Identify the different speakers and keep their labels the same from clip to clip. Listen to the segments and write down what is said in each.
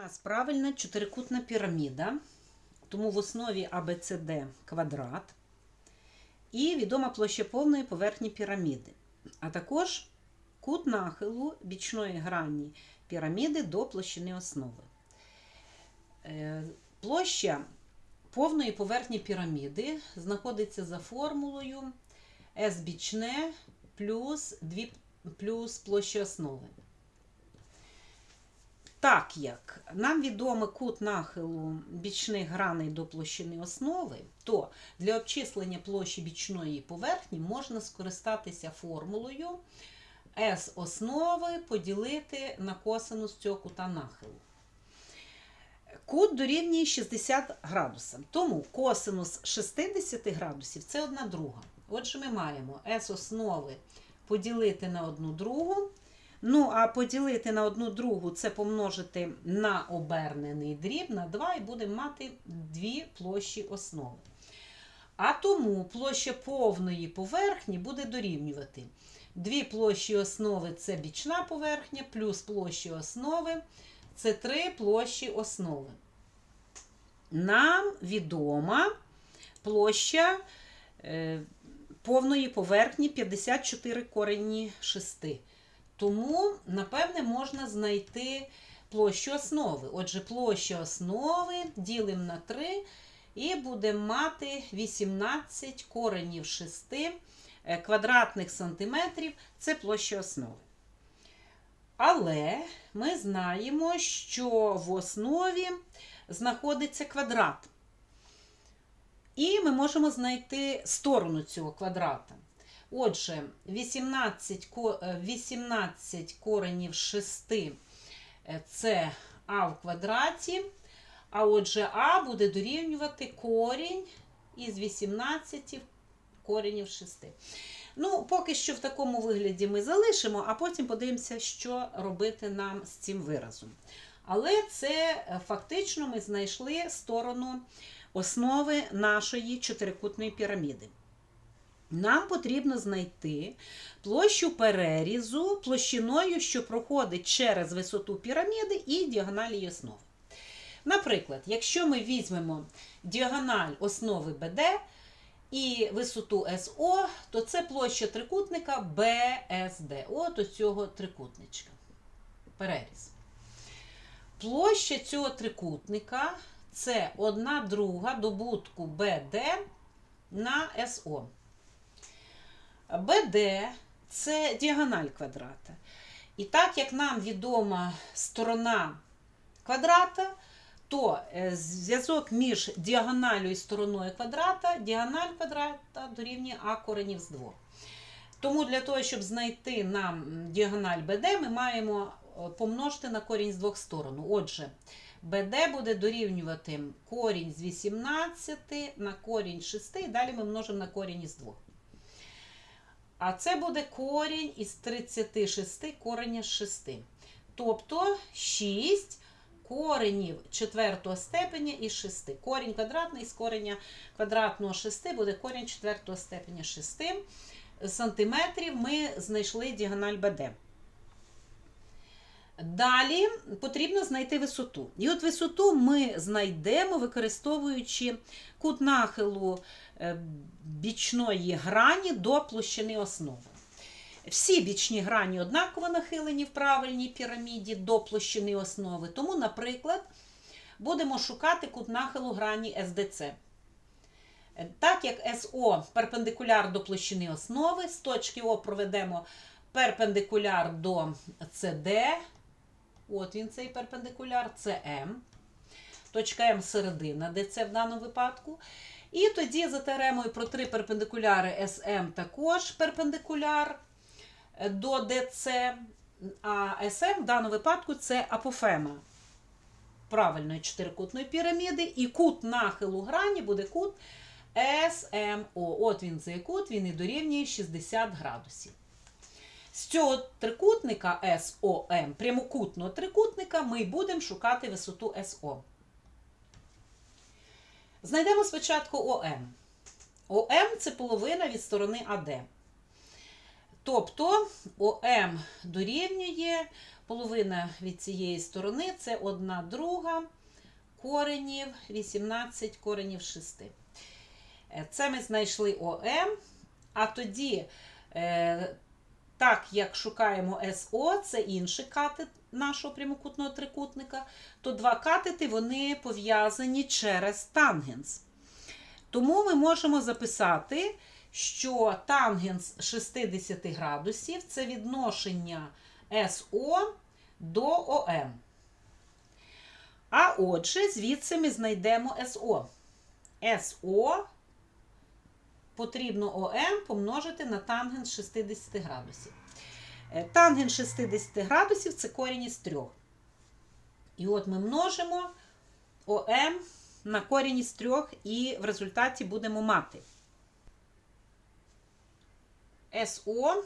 Speaker 1: нас правильна чотирикутна піраміда, тому в основі ABCD квадрат і відома площа повної поверхні піраміди, а також кут нахилу бічної грані піраміди до площини основи. Е, Площа повної поверхні піраміди знаходиться за формулою S бічне плюс, 2, плюс площа основи. Так як нам відомо кут нахилу бічних граней до площини основи, то для обчислення площі бічної поверхні можна скористатися формулою S основи поділити на косинус цього кута нахилу. Кут дорівнює 60 градусам. Тому косинус 60 градусів це одна друга. Отже, ми маємо S основи поділити на одну другу. Ну, а поділити на одну другу це помножити на обернений дріб на 2 і будемо мати дві площі основи. А тому площа повної поверхні буде дорівнювати. Дві площі основи це бічна поверхня, плюс площі основи це три площі основи. Нам відома площа е, повної поверхні 54 корені 6. Тому, напевне, можна знайти площу основи. Отже, площа основи ділимо на 3 і будемо мати 18 коренів 6 е, квадратних сантиметрів це площа основи. Але ми знаємо, що в основі знаходиться квадрат. І ми можемо знайти сторону цього квадрата. Отже, 18, е, 18 коренів 6 е, це а в квадраті. А отже, а буде дорівнювати корінь із 18 коренів 6. Ну, поки що в такому вигляді ми залишимо, а потім подивимося, що робити нам з цим виразом. Але це е, фактично ми знайшли сторону основи нашої чотирикутної піраміди. Нам потрібно знайти площу перерізу площиною, що проходить через висоту піраміди і діагоналі її основи. Наприклад, якщо ми візьмемо діагональ основи BD і висоту СО, то це площа трикутника BSD. От у цього трикутничка. Переріз. Площа цього трикутника це 1 друга добутку BD на СО. BD це діагональ квадрата. І так як нам відома сторона квадрата, то е, зв'язок між діагоналю і стороною квадрата, діагональ квадрата дорівнює А коренів з 2. Тому для того, щоб знайти нам діагональ BD, ми маємо е, помножити на корінь з двох сторон. Отже, BD буде дорівнювати корінь з 18 на корінь 6, і далі ми множимо на корінь із 2. А це буде корінь із 36 кореня з 6. Тобто 6 коренів четвертого степеня із 6. Корінь квадратний з кореня квадратного 6 буде корінь четвертого степеня 6 сантиметрів. Ми знайшли діагональ БД. Далі потрібно знайти висоту. І от висоту ми знайдемо, використовуючи кут нахилу е, бічної грані до площини основи. Всі бічні грані однаково нахилені в правильній піраміді до площини основи. Тому, наприклад, будемо шукати кут нахилу грані СДЦ. Так як СО перпендикуляр до площини основи, з точки О проведемо перпендикуляр до СД. От він цей перпендикуляр, це М. Точка М середина, де це в даному випадку. І тоді за теоремою про три перпендикуляри СМ також перпендикуляр до ДЦ, а СМ в даному випадку це апофема правильної чотирикутної піраміди, і кут нахилу грані буде кут СМО. От він цей кут, він і дорівнює 60 градусів. З цього трикутника СОМ, прямокутного трикутника, ми будемо шукати висоту СО. Знайдемо спочатку ОМ. ОМ це половина від сторони АД. Тобто ОМ дорівнює половина від цієї сторони це 1 друга коренів 18 коренів 6. Е, Це ми знайшли ОМ, а тоді, е, так як шукаємо СО, це інший катет нашого прямокутного трикутника, то два катети вони пов'язані через тангенс. Тому ми можемо записати, що тангенс 60 градусів це відношення СО до ОМ. А отже, звідси ми знайдемо СО. СО потрібно ОМ помножити на тангенс 60 градусів. Е, Тангенс 60 градусів це корінь із 3. І от ми множимо ОМ на корінь із 3 і в результаті будемо мати СО.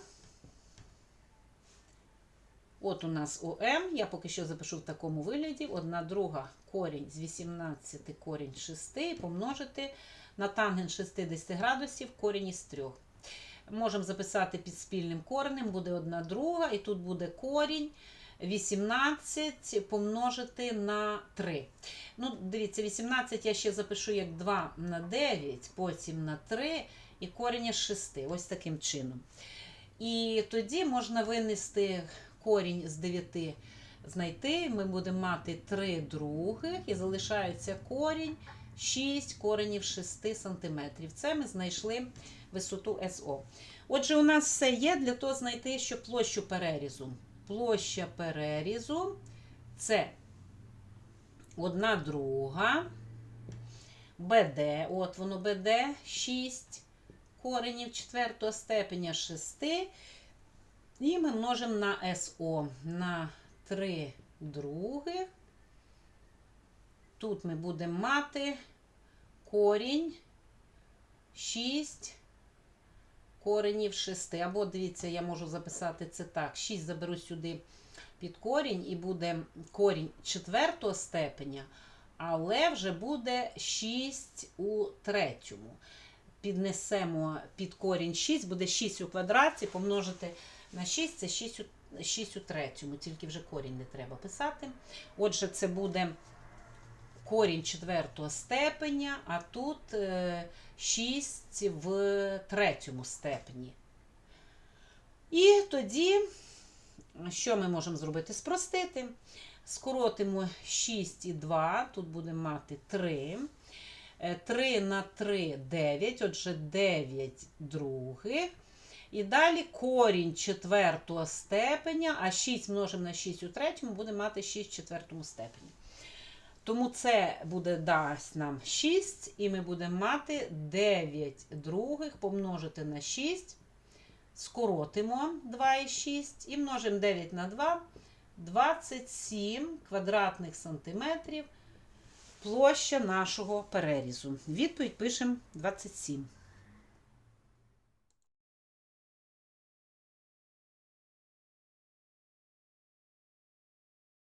Speaker 1: От у нас ОМ, я поки що запишу в такому вигляді. Одна друга корінь з 18 корінь 6 і помножити на тангенс 60 градусів корінь із 3. Можемо записати під спільним коренем, буде одна друга, і тут буде корінь 18 помножити на 3. Ну, дивіться, 18 я ще запишу як 2 на 9, потім на 3 і корінь із 6. Ось таким чином. І тоді можна винести корінь з 9 знайти. Ми будемо мати 3 других і залишається корінь 6 коренів 6 см. Це ми знайшли висоту СО. Отже, у нас все є для того знайти, що площу перерізу. Площа перерізу це 1 друга. БД, от воно БД 6 коренів четвертого степеня 6. І ми множимо на СО на 3 других. Тут ми будемо мати корінь 6 коренів 6. Або, дивіться, я можу записати це так. 6 заберу сюди під корінь, і буде корінь четвертого степеня, але вже буде 6 у третьому. Піднесемо під корінь 6, буде 6 у квадраті, помножити на 6 це 6 у, 6 у третьому, тільки вже корінь не треба писати. Отже, це буде корінь четвертого степеня, а тут е, 6 в третьому степені. І тоді, що ми можемо зробити? Спростити. Скоротимо 6 і 2, тут будемо мати 3. 3 на 3 9, отже, 9 других. І далі корінь четвертого степеня, а 6 множимо на 6 у третьому, будемо мати 6 в четвертому степені. Тому це буде дасть нам 6, і ми будемо мати 9 других помножити на 6. Скоротимо 2 і 6 і множимо 9 на 2, 27 квадратних сантиметрів площа нашого перерізу. Відповідь пишемо 27.